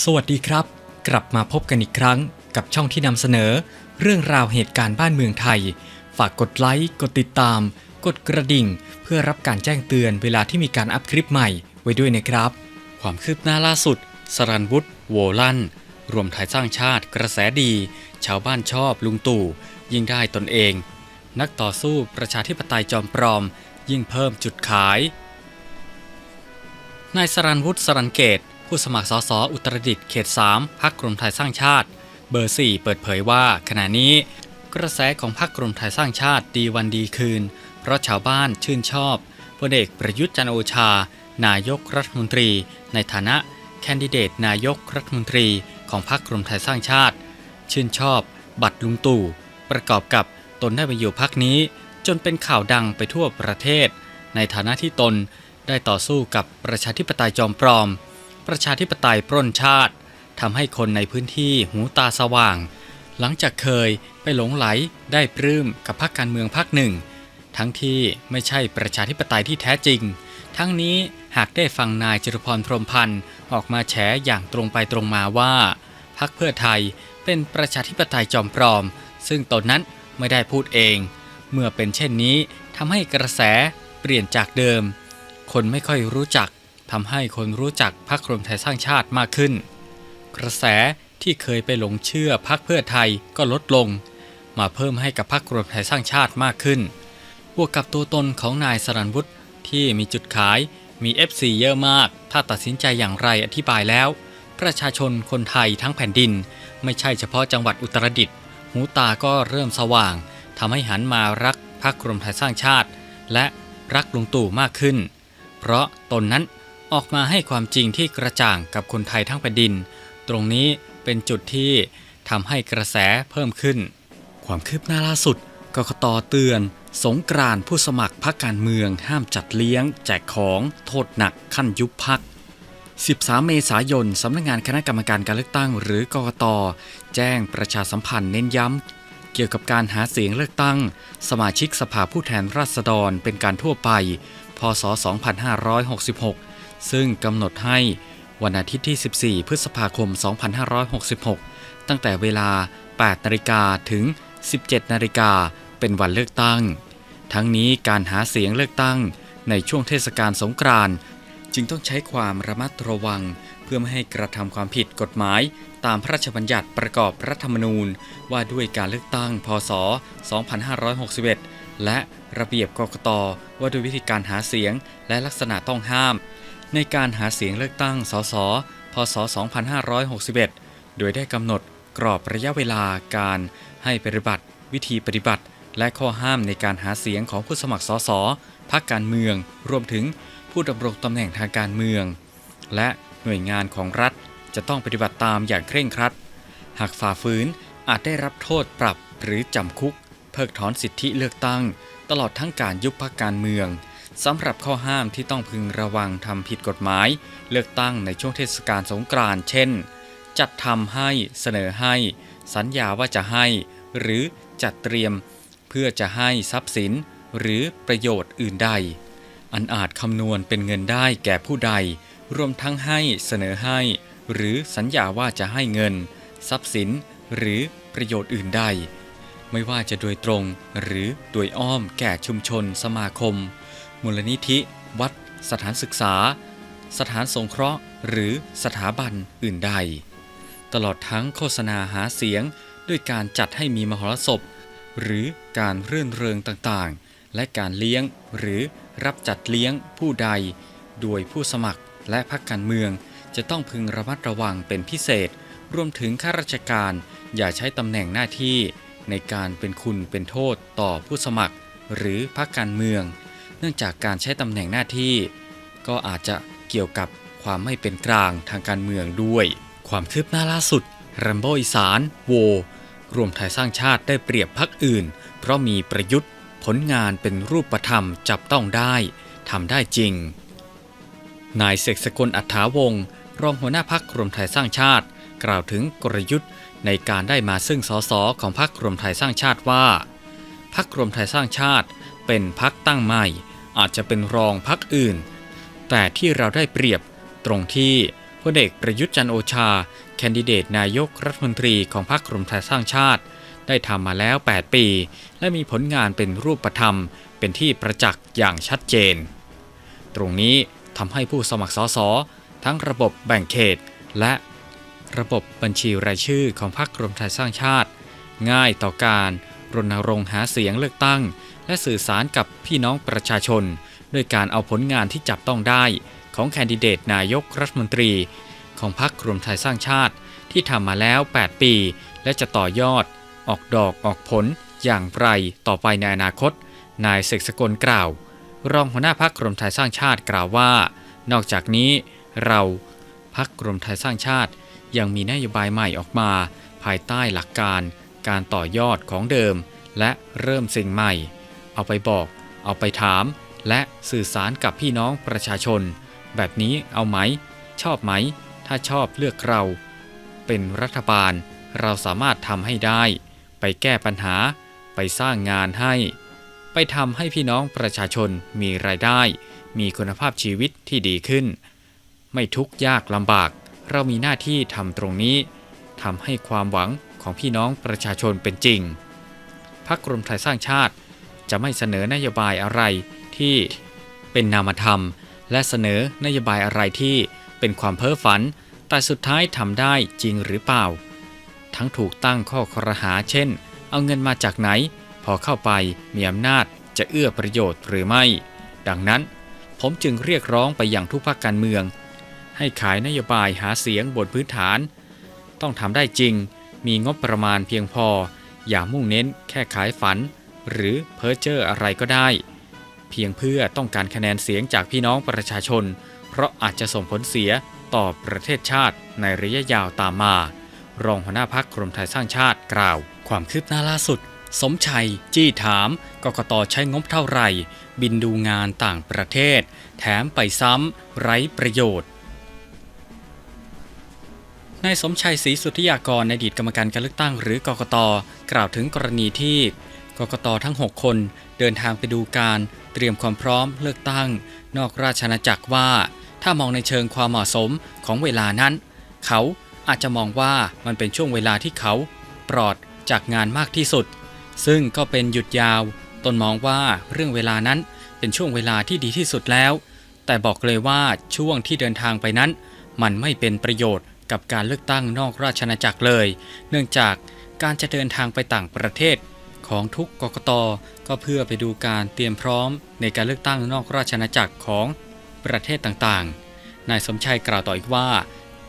สวัสดีครับ กลับมาพบกันอีกครั้งกับช่องที่นำเสนอ เรื่องราวเหตุการณ์บ้านเมืองไทย ฝากกดไลค์ กดติดตาม กดกระดิ่ง เพื่อรับการแจ้งเตือนเวลาที่มีการอัพคลิปใหม่ไว้ด้วยนะครับ ความคืบหน้าล่าสุด สรันวุฒิโวลันรวมไทยสร้างชาติกระแสดี ชาวบ้านชอบลุงตู่ ยิ่งได้ตนเอง นักต่อสู้ประชาธิปไตยจอมปลอม ยิ่งเพิ่มจุดขายนายสรันวุฒิสรันเกต ผู้สมัครสสอุตรดิตถ์เขต 3พักกรมไทยสร้างชาติ เบอร์ 4 เปิดเผยว่า ขณะนี้กระแสของพักกรมไทยสร้างชาติดีวันดีคืน เพราะชาวบ้านชื่นชอบพลเอกประยุทธ์จันโอชา นายกรัฐมนตรี ในฐานะแคนดิเดตนายกรัฐมนตรีของพรรคกรมไทยสร้างชาติ ชื่นชอบ บัตรลุงตู่ ประกอบกับตนได้มาอยู่พักนี้ จนเป็นข่าวดังไปทั่วประเทศ ในฐานะที่ตนได้ต่อสู้กับประชาธิปไตยจอมปลอม ประชาธิปไตยปล้นชาติทำให้คนในพื้นที่หูตาสว่าง หลังจากเคยไปหลงไหลได้ปลื้มกับพรรคการเมืองพรรคหนึ่ง ทั้งที่ไม่ใช่ประชาธิปไตยที่แท้จริง ทั้งนี้หากได้ฟังนายจตุพรพรมพันธ์ออกมาแฉอย่างตรงไปตรงมาว่าพรรคเพื่อไทยเป็นประชาธิปไตยจอมปลอม ซึ่งตนนั้นไม่ได้พูดเอง เมื่อเป็นเช่นนี้ทำให้กระแสเปลี่ยนจากเดิม คนไม่ค่อยรู้จัก ทำให้คนรู้จักพรรครวมไทยสร้างชาติมากขึ้น กระแสที่เคยไปหลงเชื่อพรรคเพื่อไทยก็ลดลง มาเพิ่มให้กับพรรครวมไทยสร้างชาติมากขึ้น บวกกับตัวตนของนายสรันวุฒิที่มีจุดขายมี FC เยอะมาก ถ้าตัดสินใจอย่างไรอธิบายแล้ว ประชาชนคนไทยทั้งแผ่นดิน ไม่ใช่เฉพาะจังหวัดอุตรดิตถ์หูตาก็เริ่มสว่างทำให้หันมารักพรรครวมไทยสร้างชาติ และรักลุงตู่มากขึ้น เพราะตนนั้น ออกมาให้ความจริงที่กระจ่างกับคนไทยทั้งแผ่นดิน ตรงนี้เป็นจุดที่ทำให้กระแสเพิ่มขึ้น ความคืบหน้าล่าสุดกกตเตือน สงกรานผู้สมัครพรรคการเมืองห้ามจัดเลี้ยง แจกของโทษหนักขั้นยุบพัก 13 เมษายน สำนักงานคณะกรรมการการเลือกตั้งหรือกกต แจ้งประชาสัมพันธ์เน้นย้ำ เกี่ยวกับการหาเสียงเลือกตั้ง สมาชิกสภาผู้แทนราษฎรเป็นการทั่วไป พศ 2566 ซึ่งกำหนดให้วันอาทิตย์ที่ 14 พฤษภาคม 2566 ตั้งแต่เวลา 8 นาฬิกาถึง 17 นาฬิกาเป็นวันเลือกตั้ง ทั้งนี้การหาเสียงเลือกตั้งในช่วงเทศกาลสงกรานต์จึงต้องใช้ความระมัดระวัง เพื่อไม่ให้กระทำความผิดกฎหมาย ตามพระราชบัญญัติประกอบรัฐธรรมนูญ ว่าด้วยการเลือกตั้ง พศ 2561 และระเบียบกกตว่าด้วยวิธีการหาเสียงและลักษณะต้องห้าม ในการหาเสียงเลือกตั้ง สส พศ 2561 โดยได้กำหนดกรอบระยะเวลาการให้ปฏิบัติ วิธีปฏิบัติ และข้อห้ามในการหาเสียงของผู้สมัครสสพรรคการเมือง รวมถึงผู้ดำรงตำแหน่งทางการเมือง และหน่วยงานของรัฐจะต้องปฏิบัติตามอย่างเคร่งครัด หากฝ่าฝืนอาจได้รับโทษปรับหรือจำคุก เพิกถอนสิทธิเลือกตั้ง ตลอดทั้งการยุบพรรคการเมือง สำหรับข้อห้ามที่ต้องพึงระวังทำผิดกฎหมาย เลือกตั้งในช่วงเทศกาลสงกรานต์เช่น จัดทำให้เสนอให้ สัญญาว่าจะให้ หรือจัดเตรียม เพื่อจะให้ทรัพย์สิน หรือประโยชน์อื่นใด อันอาจคำนวณเป็นเงินได้แก่ผู้ใด รวมทั้งให้เสนอให้ หรือสัญญาว่าจะให้เงิน ทรัพย์สิน หรือประโยชน์อื่นใด ไม่ว่าจะโดยตรงหรือโดยอ้อมแก่ชุมชนสมาคม มูลนิธิ วัด สถานศึกษา สถานสงเคราะห์ หรือสถาบันอื่นใด ตลอดทั้งโฆษณาหาเสียง ด้วยการจัดให้มีมหรสพ หรือการเรื่นเริงต่างๆ และการเลี้ยงหรือรับจัดเลี้ยงผู้ใด โดยผู้สมัครและพรรคการเมืองจะต้องพึงระมัดระวังเป็นพิเศษ รวมถึงข้าราชการอย่าใช้ตำแหน่งหน้าที่ ในการเป็นคุณเป็นโทษต่อผู้สมัคร หรือพรรคการเมือง เนื่องจากการใช้ตำแหน่งหน้าที่ ก็อาจจะเกี่ยวกับความไม่เป็นกลางทางการเมืองด้วย ความคืบหน้าล่าสุดแรมโบอีสานโว รวมไทยสร้างชาติได้เปรียบพักอื่น เพราะมีประยุทธ์ ผลงานเป็นรูปธรรมจับต้องได้ทำได้จริง นายเสกสกลอัฐาวงศ์รองหัวหน้าพักรวมไทยสร้างชาติ กล่าวถึงกลยุทธ์ในการได้มาซึ่งสสของพักรวมไทยสร้างชาติว่า พักรวมไทยสร้างชาติเป็นพักตั้งใหม่ อาจจะเป็นรองพักอื่น แต่ที่เราได้เปรียบตรงที่พลเอกประยุทธ์จันโอชา แคนดิเดตนายกรัฐมนตรีของพรรครวมไทยสร้างชาติ ได้ทำมาแล้ว 8 ปี และมีผลงานเป็นรูปธรรม เป็นที่ประจักษ์อย่างชัดเจน ตรงนี้ทำให้ผู้สมัครสสทั้งระบบแบ่งเขต และระบบบัญชีรายชื่อของพรรครวมไทยสร้างชาติ ง่ายต่อการ รณรงค์หาเสียงเลือกตั้ง และสื่อสารกับพี่น้องประชาชน ด้วยการเอาผลงานที่จับต้องได้ ของแคนดิเดตนายกรัฐมนตรี ของพรรครวมไทยสร้างชาติ ที่ทำมาแล้ว 8 ปี และจะต่อยอด ออกดอกออกผล อย่างไรต่อไปในอนาคต นายเสกสกลกล่าว รองหัวหน้าพักรวมไทยสร้างชาติกล่าวว่า นอกจากนี้เราพักรวมไทยสร้างชาติ ยังมีนโยบายใหม่ออกมา ภายใต้หลักการ การต่อยอดของเดิม และเริ่มสิ่งใหม่ เอาไปบอก เอาไปถาม และสื่อสารกับพี่น้องประชาชน แบบนี้เอาไหม ชอบไหม ถ้าชอบเลือกเรา เป็นรัฐบาลเราสามารถทำให้ได้ ไปแก้ปัญหา ไปสร้างงานให้ ไปทำให้พี่น้องประชาชนมีรายได้ มีคุณภาพชีวิตที่ดีขึ้น ไม่ทุกข์ยากลำบาก เรามีหน้าที่ทำตรงนี้ทำให้ความหวัง ของพี่น้องประชาชนเป็นจริง พรรครวมไทยสร้างชาติจะไม่เสนอนโยบายอะไรที่เป็นนามธรรม และเสนอนโยบายอะไรที่เป็นความเพ้อฝัน แต่สุดท้ายทำได้จริงหรือเปล่า ทั้งถูกตั้งข้อครหาเช่น เอาเงินมาจากไหน พอเข้าไปมีอำนาจจะเอื้อประโยชน์หรือไม่ ดังนั้นผมจึงเรียกร้องไปอย่างทุกภาคการเมือง ให้ขายนโยบายหาเสียงบนพื้นฐาน ต้องทำได้จริง มีงบประมาณเพียงพอ อย่ามุ่งเน้นแค่ขายฝัน หรือเพ้อเจ้ออะไรก็ได้ เพียงเพื่อต้องการคะแนนเสียงจากพี่น้องประชาชน เพราะอาจจะส่งผลเสียต่อประเทศชาติในระยะยาวตามมา รองหัวหน้าพักกรมไทยสร้างชาติกล่าว ความคืบหน้าล่าสุด สมชัย จี้ถามกกตใช้งบเท่าไหร่ บินดูงานต่างประเทศ แถมไปซ้ำไร้ประโยชน์ นายสมชัยศรีสุทธิยากรอดีตกรรมการการเลือกตั้งหรือกกต กล่าวถึงกรณีที่กกตทั้ง 6 คนเดินทางไปดูการเตรียมความพร้อมเลือกตั้ง นอกราชอาณาจักรว่า ถ้ามองในเชิงความเหมาะสมของเวลานั้น เขาอาจจะมองว่ามันเป็นช่วงเวลาที่เขาปลอดจากงานมากที่สุด ซึ่งก็เป็นหยุดยาว ตนมองว่าเรื่องเวลานั้นเป็นช่วงเวลาที่ดีที่สุดแล้ว แต่บอกเลยว่าช่วงที่เดินทางไปนั้น มันไม่เป็นประโยชน์ กับการเลือกตั้งนอกราชอาณาจักรเลย เนื่องจากการจะเดินทางไปต่างประเทศของทุกกกตก็เพื่อไปดูการเตรียมพร้อมในการเลือกตั้งนอกราชอาณาจักรของประเทศต่างๆ นายสมชัยกล่าวต่ออีกว่า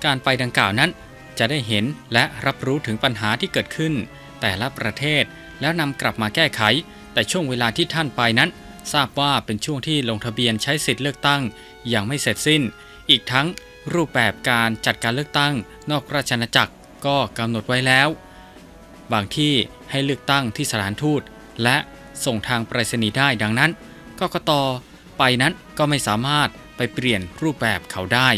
การไปดังกล่าวนั้นจะได้เห็นและรับรู้ถึงปัญหาที่เกิดขึ้น แต่ละประเทศแล้วนำกลับมาแก้ไข แต่ช่วงเวลาที่ท่านไปนั้น ทราบว่าเป็นช่วงที่ลงทะเบียนใช้สิทธิ์เลือกตั้งยังไม่เสร็จสิ้น อีกทั้ง รูปแบบการจัดการเลือกตั้งนอกราชอาณาจักรก็กำหนดไว้แล้ว บางที่ให้เลือกตั้งที่สถานทูต และส่งทางไปรษณีย์ได้ดังนั้นกกตไปนั้นก็ไม่สามารถไปเปลี่ยนรูปแบบเขาได้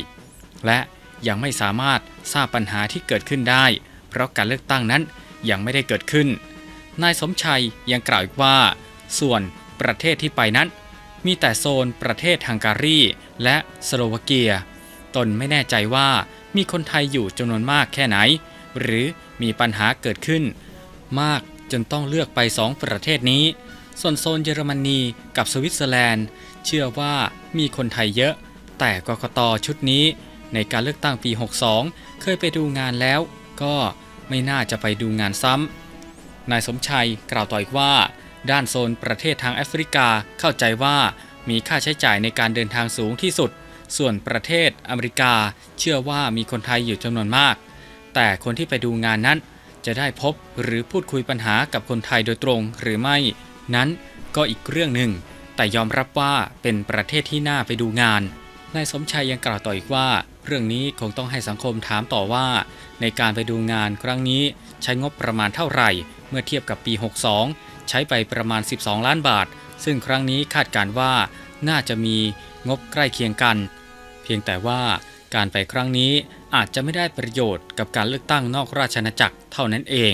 และยังไม่สามารถทราบปัญหาที่เกิดขึ้นได้ เพราะการเลือกตั้งนั้นยังไม่ได้เกิดขึ้น นายสมชัยยังกล่าวอีกว่า ส่วนประเทศที่ไปนั้น มีแต่โซนประเทศฮังการีและสโลวาเกีย ตนไม่แน่ใจว่ามีคนไทยอยู่จำนวนมากแค่ไหน หรือมีปัญหาเกิดขึ้น มากจนต้องเลือกไปสองประเทศนี้ ส่วนโซนเยอรมนีกับสวิตเซอร์แลนด์ เชื่อว่ามีคนไทยเยอะ แต่กกตชุดนี้ ในการเลือกตั้งปี 62 เคยไปดูงานแล้ว ก็ไม่น่าจะไปดูงานซ้ำนายสมชัยกล่าวต่ออีกว่า ด้านโซนประเทศทางแอฟริกาเข้าใจว่ามีค่าใช้จ่ายในการเดินทางสูงที่สุด ส่วนประเทศอเมริกาเชื่อว่ามีคนไทยอยู่จำนวนมาก แต่คนที่ไปดูงานนั้น จะได้พบหรือพูดคุยปัญหากับคนไทยโดยตรงหรือไม่ นั้นก็อีกเรื่องหนึ่ง แต่ยอมรับว่าเป็นประเทศที่น่าไปดูงานนายสมชัยยังกล่าวต่ออีกว่า เรื่องนี้คงต้องให้สังคมถามต่อว่า ในการไปดูงานครั้งนี้ใช้งบประมาณเท่าไหร่ เมื่อเทียบกับปี 62 ใช้ไปประมาณ 12 ล้านบาท ซึ่งครั้งนี้คาดการว่าน่าจะมีงบใกล้เคียงกัน เพียงแต่ว่าการไปครั้งนี้อาจจะไม่ได้ประโยชน์กับการเลือกตั้งนอกราชอาณาจักรเท่านั้นเอง